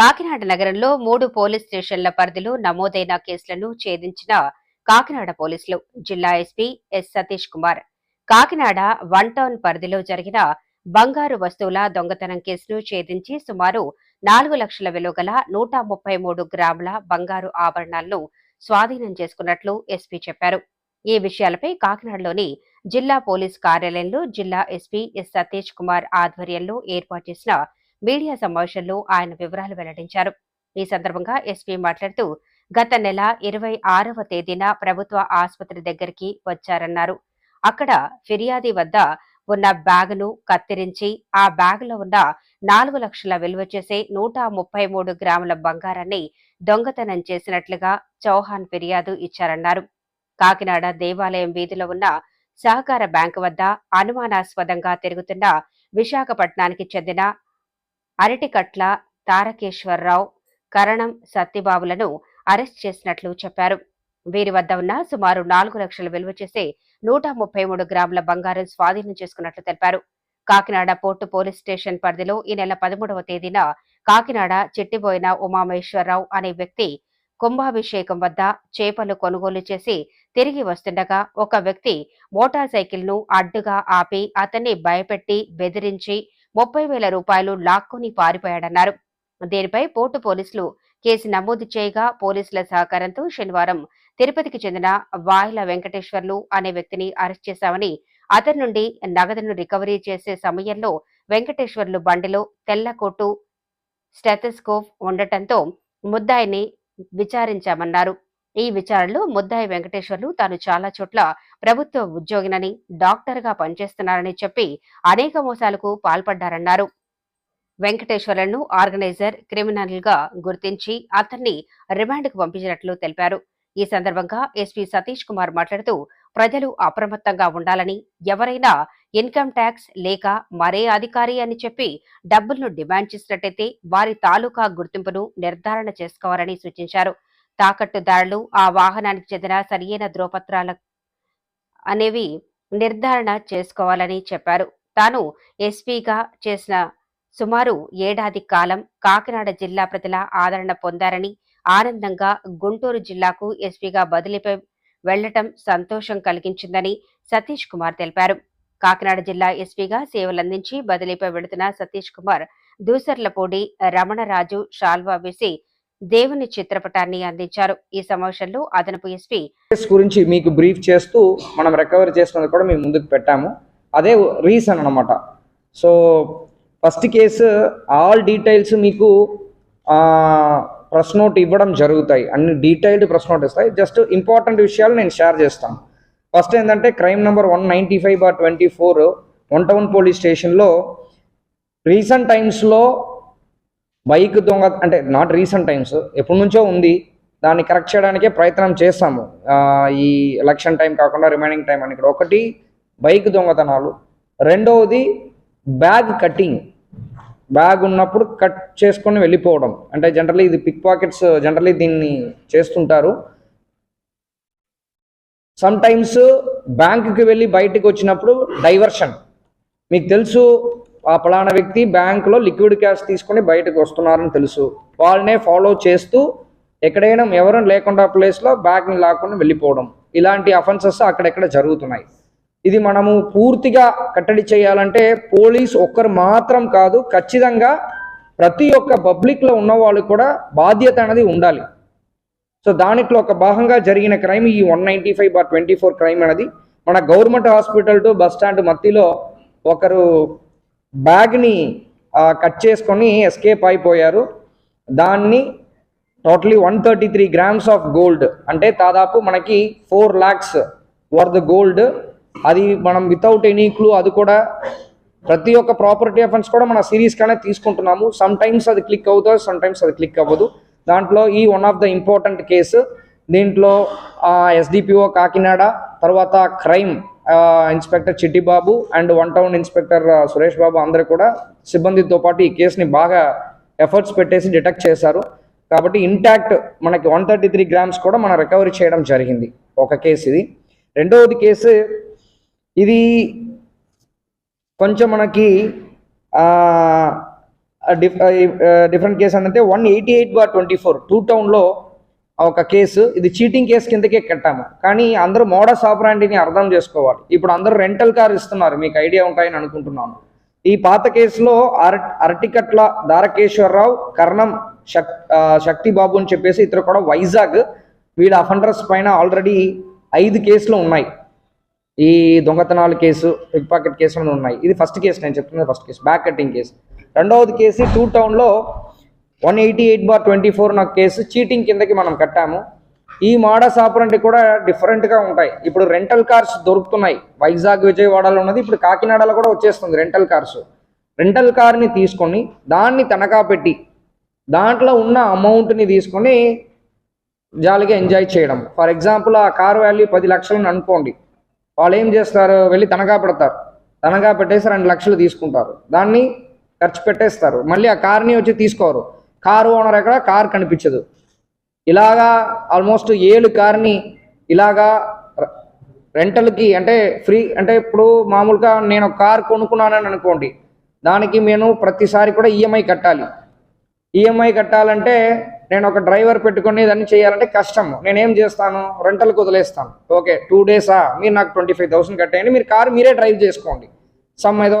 కాకినాడ నగరంలో మూడు పోలీస్ స్టేషన్ల పరిధిలో నమోదైన కేసులను ఛేదించిన కాకినాడ పోలీసులు. జిల్లా SP S Satish Kumar. Kakinada one town పరిధిలో జరిగిన బంగారు వస్తువుల దొంగతనం కేసును ఛేదించి సుమారు నాలుగు లక్షల విలువ గల నూట ముప్పై మూడు గ్రాముల బంగారు ఆభరణాలను స్వాధీనం చేసుకున్నట్లు ఎస్పీ చెప్పారు. ఈ విషయాలపై కాకినాడలోని జిల్లా పోలీస్ కార్యాలయంలో జిల్లా ఎస్పీ ఎస్ సతీష్ కుమార్ ఆధ్వర్యంలో ఏర్పాటు చేసిన మీడియా సమావేశంలో ఆయన వివరాలు వెల్లడించారు. ఈ సందర్భంగా ఎస్పీ మాట్లాడుతూ గత నెల ఇరవై ఆరవ తేదీన ప్రభుత్వ ఆసుపత్రి దగ్గరికి వచ్చారన్నారు. అక్కడ ఫిర్యాది వద్ద ఉన్న బ్యాగును కత్తిరించి ఆ బ్యాగులో ఉన్న నాలుగు లక్షల విలువ చేసే నూట ముప్పై మూడు గ్రాముల బంగారాన్ని దొంగతనం చేసినట్లుగా చౌహాన్ ఫిర్యాదు ఇచ్చారన్నారు. కాకినాడ దేవాలయం వీధిలో ఉన్న సహకార బ్యాంకు వద్ద అనుమానాస్పదంగా తిరుగుతున్న విశాఖపట్నానికి చెందిన అరటికట్ల తారకేశ్వరరావు కరణం సత్యబాబులను అరెస్ట్ చేసినట్లు చెప్పారు. వీరి వద్ద ఉన్న సుమారు నాలుగు లక్షల విలువ చేసే నూట ముప్పై మూడు గ్రాముల బంగారం స్వాధీనం చేసుకున్నట్లు తెలిపారు. కాకినాడ పోర్టు పోలీస్ స్టేషన్ పరిధిలో ఈ నెల పదమూడవ తేదీన కాకినాడ చిట్టిబోయిన ఉమామేశ్వరరావు అనే వ్యక్తి కుంభాభిషేకం వద్ద చేపలు కొనుగోలు చేసి తిరిగి వస్తుండగా ఒక వ్యక్తి మోటార్ సైకిల్ను అడ్డుగా ఆపి అతన్ని భయపెట్టి బెదిరించి ముప్పై వేల రూపాయలు లాక్కుని పారిపోయాడన్నారు. దీనిపై పోర్టు పోలీసులు కేసు నమోదు చేయగా పోలీసుల సహకారంతో శనివారం తిరుపతికి చెందిన వాయిల వెంకటేశ్వర్లు అనే వ్యక్తిని అరెస్ట్ చేశామని అతని నుండి నగదును రికవరీ చేసే సమయంలో వెంకటేశ్వర్లు బండిలో తెల్ల కోటు స్టెథస్కోప్ ఉండటంతో ముద్దాయిని విచారించామన్నారు. ఈ విచారణలో ముద్దాయి వెంకటేశ్వర్లు తాను చాలా చోట్ల ప్రభుత్వ ఉద్యోగినని డాక్టర్గా పనిచేస్తున్నారని చెప్పి అనేక మోసాలకు పాల్పడ్డారన్నారు. వెంకటేశ్వర్లను ఆర్గనైజర్ క్రిమినల్గా గుర్తించి అతన్ని రిమాండ్కు పంపించినట్లు తెలిపారు. ఈ సందర్భంగా ఎస్పీ సతీష్ కుమార్ మాట్లాడుతూ ప్రజలు అప్రమత్తంగా ఉండాలని ఎవరైనా ఇన్కమ్ ట్యాక్స్ లేక మరే అధికారి అని చెప్పి డబ్బులను డిమాండ్ చేసినట్టయితే వారి తాలూకా గుర్తింపును నిర్ధారణ చేసుకోవాలని సూచించారు. తాకట్టుదారులు ఆ వాహనానికి చెందిన సరియైన ధ్రువపత్రాల అనేవి నిర్ధారణ చేసుకోవాలని చెప్పారు. తాను ఎస్పీగా చేసిన సుమారు ఏడాది కాలం కాకినాడ జిల్లా ప్రజల ఆదరణ పొందారని ఆనందంగా గుంటూరు జిల్లాకు ఎస్పీగా బదిలీపై వెళ్ళటం సంతోషం కలిగించిందని సతీష్ కుమార్ తెలిపారు. కాకినాడ జిల్లా ఎస్పీగా సేవలందించి బదిలీపై వెళుతున్న సతీష్ కుమార్ దూసర్లపూడి రమణరాజు షాల్వా వేసి దేవుని చిత్రపటాన్ని అందించారు. ఈ సమావేశంలో అదనపు ఎస్పీ గురించి మీకు బ్రీఫ్ చేస్తూ మనం రికవరీ చేసుకున్నది కూడా మేము ముందుకు పెట్టాము. అదే రీసన్ అన్నమాట. So first case all details మీకు ప్రెస్ నోట్ ఇవ్వడం జరుగుతాయి. అన్ని డీటెయిల్డ్ ప్రెస్ నోట్ ఇస్తాయి. జస్ట్ ఇంపార్టెంట్ విషయాలు నేను షేర్ చేస్తాను. ఫస్ట్ ఏంటంటే crime number one ninety five bar twenty four one town police స్టేషన్లో రీసెంట్ టైమ్స్లో బైక్ దొంగ అంటే నాట్ రీసెంట్ టైమ్స్ ఎప్పటి నుంచో ఉంది. దాన్ని కరెక్ట్ చేయడానికే ప్రయత్నం చేస్తాము. ఈ ఎలక్షన్ టైం కాకుండా రిమైనింగ్ టైం అని. ఇక్కడ ఒకటి బైక్ దొంగతనాలు. రెండవది బ్యాగ్ కటింగ్ బ్యాగ్ ఉన్నప్పుడు కట్ చేసుకొని వెళ్ళిపోవడం. అంటే జనరల్లీ ఇది పిక్ పాకెట్స్ జనరల్లీ దీన్ని చేస్తుంటారు. సమ్ టైమ్స్ బ్యాంకుకి వెళ్ళి బయటకు వచ్చినప్పుడు డైవర్షన్ మీకు తెలుసు ఆ పలానా వ్యక్తి బ్యాంకులో లిక్విడ్ క్యాష్ తీసుకొని బయటకు వస్తున్నారని తెలుసు. వాళ్ళనే ఫాలో చేస్తూ ఎక్కడైనా ఎవరు లేకుండా ప్లేస్లో బ్యాగ్ని లాక్కొని వెళ్ళిపోవడం. ఇలాంటి అఫెన్సెస్ అక్కడెక్కడ జరుగుతున్నాయి? ఇది మనము పూర్తిగా కట్టడి చేయాలంటే పోలీస్ ఒక్కరు మాత్రం కాదు ఖచ్చితంగా ప్రతి ఒక్క పబ్లిక్లో ఉన్న వాళ్ళు కూడా బాధ్యత అనేది ఉండాలి. సో దాంట్లో ఒక భాగంగా జరిగిన క్రైమ్ ఈ one ninety five bar twenty four crime అనేది మన government hospital to bus stand మధ్యలో ఒకరు బ్యాగ్ని కట్ చేసుకొని ఎస్కేప్ అయిపోయారు. దాన్ని totally one thirty three grams of gold. అంటే దాదాపు మనకి ఫోర్ ల్యాక్స్ ద గోల్డ్. అది మనం వితౌట్ ఎనీ క్లూ అది కూడా ప్రతి ఒక్క ప్రాపర్టీ అఫెన్స్ కూడా మన సిరీస్గానే తీసుకుంటున్నాము. సమ్ టైమ్స్ అది క్లిక్ అవుతుంది సమ్ టైమ్స్ అది క్లిక్ అవ్వదు. దాంట్లో ఈ one of the important case దీంట్లో ఎస్డిపిఓ కాకినాడ తర్వాత crime inspector Chittibabu and one town inspector Suresh Babu అందరూ కూడా సిబ్బందితో పాటు ఈ కేసుని బాగా ఎఫర్ట్స్ పెట్టేసి డిటెక్ట్ చేశారు. కాబట్టి ఇంటాక్ట్ మనకి వన్ థర్టీ త్రీ గ్రామ్స్ కూడా మనం రికవరీ చేయడం జరిగింది. ఒక కేసు ఇది. రెండవది కేసు ఇది కొంచెం మనకి డిఫరెంట్ కేసు ఏంటంటే one eighty eight bar twenty four. Two టౌన్లో ఒక కేసు ఇది చీటింగ్ కేసు కిందకే కట్టాము. కానీ అందరూ మోడస్ ఆపరాంటిని అర్థం చేసుకోవాలి. ఇప్పుడు అందరూ రెంటల్ కార్ ఇస్తున్నారు మీకు ఐడియా ఉంటాయని అనుకుంటున్నాను. ఈ పాత కేసులో అర అరటికట్ల దారకేశ్వరరావు కర్ణం శక్ శక్తిబాబు శక్తి బాబు అని చెప్పేసి ఇతరు కూడా వైజాగ్ వీళ్ళ అఫెండర్స్ పైన ఆల్రెడీ ఐదు కేసులు ఉన్నాయి. ఈ దొంగతనాల కేసు పిక్ పాకెట్ కేసులు ఉన్నాయి. ఇది ఫస్ట్ కేసు నేను చెప్తున్నది first case back cutting case. రెండవది కేసు టూ టౌన్లో one eighty eight bar twenty four నాకు కేసు చీటింగ్ కిందకి మనం కట్టాము. ఈ మోడస్ ఆపరంటి కూడా డిఫరెంట్గా ఉంటాయి. ఇప్పుడు రెంటల్ కార్స్ దొరుకుతున్నాయి. వైజాగ్ విజయవాడలో ఉన్నది. ఇప్పుడు కాకినాడలో కూడా వచ్చేస్తుంది రెంటల్ కార్స్. రెంటల్ కార్ని తీసుకొని దాన్ని తనఖా పెట్టి దాంట్లో ఉన్న అమౌంట్ని తీసుకొని జాలిగా ఎంజాయ్ చేయడం. ఫర్ ఎగ్జాంపుల్ ఆ కార్ వాల్యూ పది లక్షలని అనుకోండి. వాళ్ళు ఏం చేస్తారు? వెళ్ళి తనఖా పెడతారు. తనఖా పెట్టేసి రెండు లక్షలు తీసుకుంటారు. దాన్ని ఖర్చు పెట్టేస్తారు. మళ్ళీ ఆ కార్ని వచ్చి తీసుకోరు. కారు ఓనర్ ఎక్కడ? కార్ కనిపించదు. ఇలాగా ఆల్మోస్ట్ ఏడు కార్ని ఇలాగా రెంటల్కి అంటే ఫ్రీ అంటే ఇప్పుడు మామూలుగా నేను కార్ కొనుక్కున్నానని అనుకోండి దానికి నేను ప్రతిసారి కూడా ఈఎంఐ కట్టాలి. ఈఎంఐ కట్టాలంటే నేను ఒక డ్రైవర్ పెట్టుకొని దాన్ని చేయాలంటే కష్టం. నేనేం చేస్తాను? రెంటల్కి వదిలేస్తాను. ఓకే టూ డేసా? మీరు నాకు ట్వంటీ ఫైవ్ థౌసండ్ కట్టేయండి. మీరు కారు మీరే డ్రైవ్ చేసుకోండి. సమ్ ఏదో